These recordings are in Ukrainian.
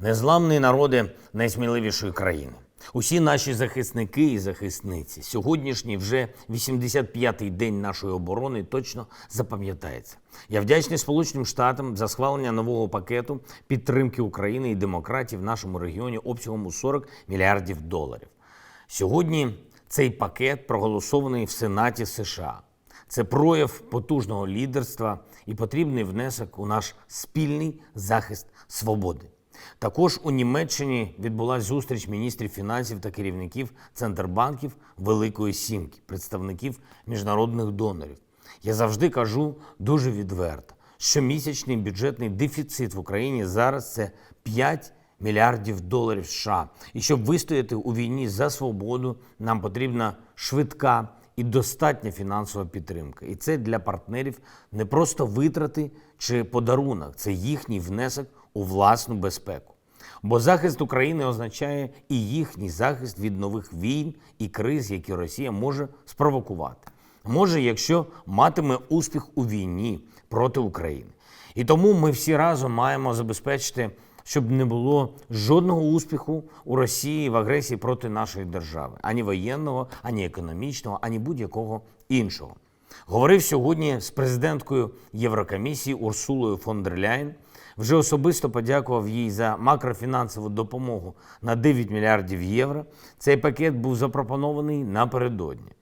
Незламний народи найсміливішої країни. Усі наші захисники і захисниці. Сьогоднішній вже 85-й день нашої оборони точно запам'ятається. Я вдячний Сполученим Штатам за схвалення нового пакету підтримки України і демократів в нашому регіоні обсягом у 40 мільярдів доларів. Сьогодні цей пакет проголосований в Сенаті США. Це прояв потужного лідерства і потрібний внесок у наш спільний захист свободи. Також у Німеччині відбулася зустріч міністрів фінансів та керівників центрбанків Великої Сімки, представників міжнародних донорів. Я завжди кажу дуже відверто, що місячний бюджетний дефіцит в Україні зараз це 5 мільярдів доларів США. І щоб вистояти у війні за свободу, нам потрібна швидка і достатня фінансова підтримка. І це для партнерів не просто витрати чи подарунок, це їхній внесок у власну безпеку. Бо захист України означає і їхній захист від нових війн і криз, які Росія може спровокувати. Може, якщо матиме успіх у війні проти України. І тому ми всі разом маємо забезпечити, щоб не було жодного успіху у Росії в агресії проти нашої держави, ані воєнного, ані економічного, ані будь-якого іншого. Говорив сьогодні з президенткою Єврокомісії Урсулою фон дер Ляйн. Вже особисто подякував їй за макрофінансову допомогу на 9 мільярдів євро. Цей пакет був запропонований напередодні.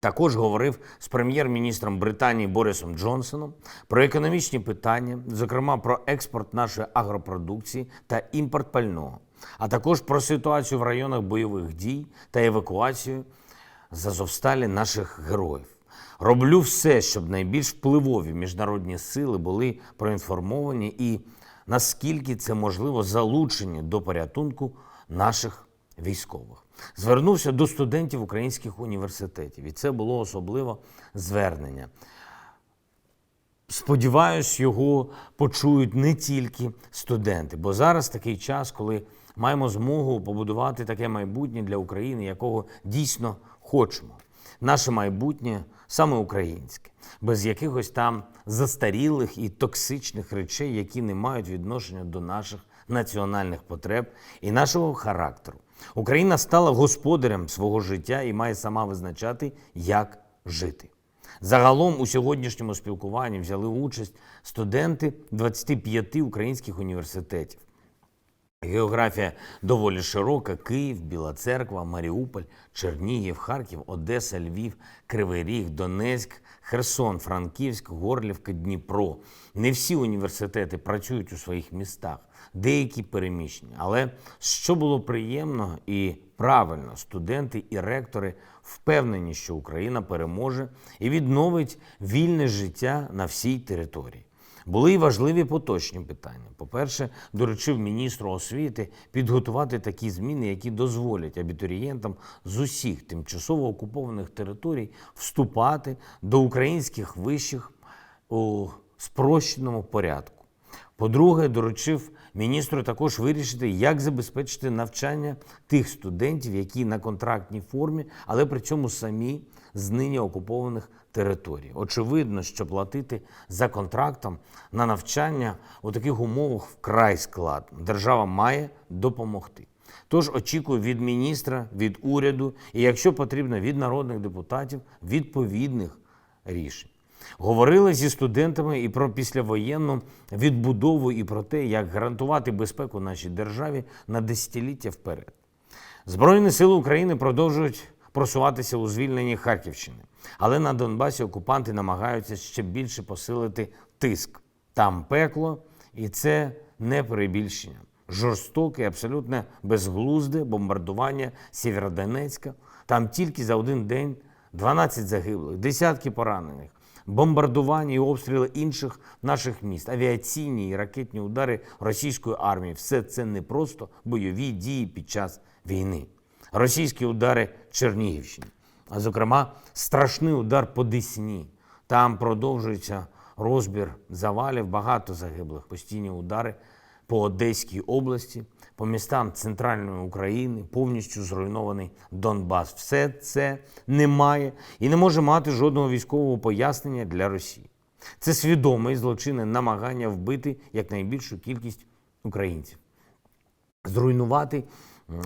Також говорив з прем'єр-міністром Британії Борисом Джонсоном про економічні питання, зокрема про експорт нашої агропродукції та імпорт пального, а також про ситуацію в районах бойових дій та евакуацію з Азовсталі наших героїв. Роблю все, щоб найбільш впливові міжнародні сили були проінформовані і наскільки це можливо залучені до порятунку наших військових. Звернувся до студентів українських університетів, і це було особливо звернення. Сподіваюсь, його почують не тільки студенти, бо зараз такий час, коли маємо змогу побудувати таке майбутнє для України, якого дійсно хочемо. Наше майбутнє саме українське, без якихось там застарілих і токсичних речей, які не мають відношення до наших національних потреб і нашого характеру. Україна стала господарем свого життя і має сама визначати, як жити. Загалом у сьогоднішньому спілкуванні взяли участь студенти 25 українських університетів. Географія доволі широка: Київ, Біла Церква, Маріуполь, Чернігів, Харків, Одеса, Львів, Кривий Ріг, Донецьк, Херсон, Франківськ, Горлівка, Дніпро. Не всі університети працюють у своїх містах, деякі переміщені. Але що було приємно і правильно, студенти і ректори впевнені, що Україна переможе і відновить вільне життя на всій території. Були й важливі поточні питання. По-перше, доручив міністру освіти підготувати такі зміни, які дозволять абітурієнтам з усіх тимчасово окупованих територій вступати до українських вишів у спрощеному порядку. По-друге, доручив міністру також вирішити, як забезпечити навчання тих студентів, які на контрактній формі, але при цьому самі з нині окупованих територій. Очевидно, що платити за контрактом на навчання у таких умовах вкрай складно. Держава має допомогти. Тож очікую від міністра, від уряду і, якщо потрібно, від народних депутатів відповідних рішень. Говорили зі студентами і про післявоєнну відбудову, і про те, як гарантувати безпеку нашій державі на десятиліття вперед. Збройні сили України продовжують просуватися у звільненні Харківщини, але на Донбасі окупанти намагаються ще більше посилити тиск. Там пекло, і це не перебільшення. Жорстоке, абсолютно безглузде бомбардування Сєвєродонецька. Там тільки за один день 12 загиблих, десятки поранених, бомбардування і обстріли інших наших міст, авіаційні і ракетні удари російської армії. Все це не просто бойові дії під час війни. Російські удари Чернігівщині, а зокрема, страшний удар по Десні. Там продовжується розбір завалів, багато загиблих, постійні удари по Одеській області, по містам центральної України, повністю зруйнований Донбас. Все це не має і не може мати жодного військового пояснення для Росії. Це свідоме злочинне намагання вбити якнайбільшу кількість українців. зруйнувати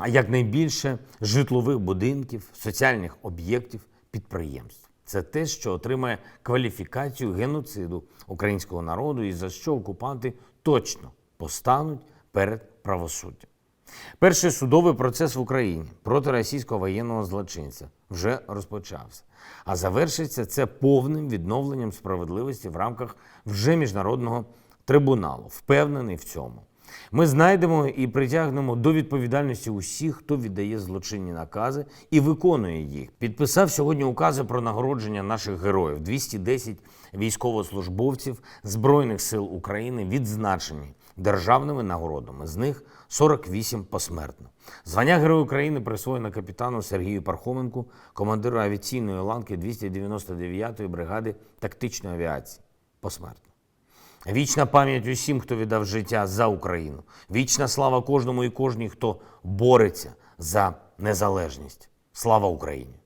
якнайбільше житлових будинків, соціальних об'єктів, підприємств. Це те, що отримає кваліфікацію геноциду українського народу, і за що окупанти точно постануть перед правосуддям. Перший судовий процес в Україні проти російського воєнного злочинця вже розпочався. А завершиться це повним відновленням справедливості в рамках вже міжнародного трибуналу. Впевнений в цьому. Ми знайдемо і притягнемо до відповідальності усіх, хто віддає злочинні накази і виконує їх. Підписав сьогодні укази про нагородження наших героїв. 210 військовослужбовців Збройних сил України відзначені державними нагородами. З них 48 посмертно. Звання Героя України присвоєно капітану Сергію Пархоменку, командиру авіаційної ланки 299-ї бригади тактичної авіації. Посмертно. Вічна пам'ять усім, хто віддав життя за Україну. Вічна слава кожному і кожній, хто бореться за незалежність. Слава Україні!